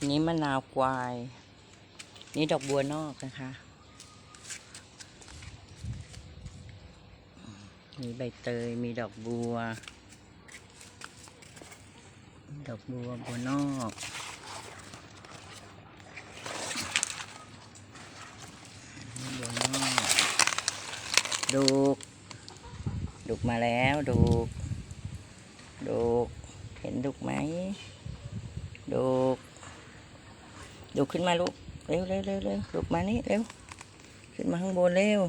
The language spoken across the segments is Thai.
นี้มะนาวควาย นี่ดอกบัวนอกนะคะ มีใบเตย มีดอกบัว ดอกบัวบัวนอกบัวนอกดูกดุกมาแล้วดูกดูกเห็นดุกไหมดูก ดูขึ้นมาลูก เร็วเร็วเร็วเร็วดุกมานี่เร็ว ขึ้นมาข้างบนเร็ว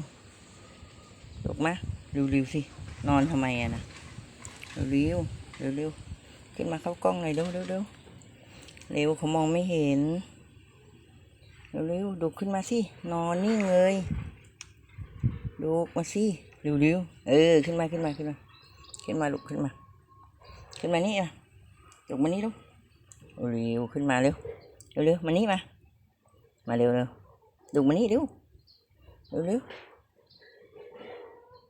ดุกมาเร็วเร็วสิ นอนทำไมอะนะเร็วเร็วเร็วเร็วขึ้นมาเข้ากล้องหน่อยเร็วเร็วเร็วเร็วเขามองไม่เห็น เร็วเร็วดุกขึ้นมาสิ นอนนิ่เลยดุกมาสิเร็วเร็วเออ ขึ้นมาขึ้นมาขึ้นมา ขึ้นมาลุกขึ้นมา ขึ้นมานี่อะลุกมานี่ลูกเร็วขึ้นมาเร็ว เร็วเร็วมานี่มา มาเร็วเร็วลุกมานี่เร็วเร็วเร็ว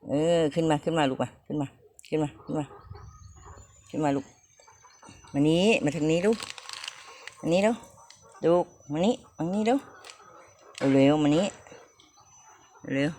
เออขึ้นมาขึ้นมาลูกมาขึ้นมาขึ้นมาขึ้นมาขึ้นมาลูกมานี้มาทางนี้ลูกมานี้เร็วลูกมานี้มานี้เร็วเร็วมานี้เร็ว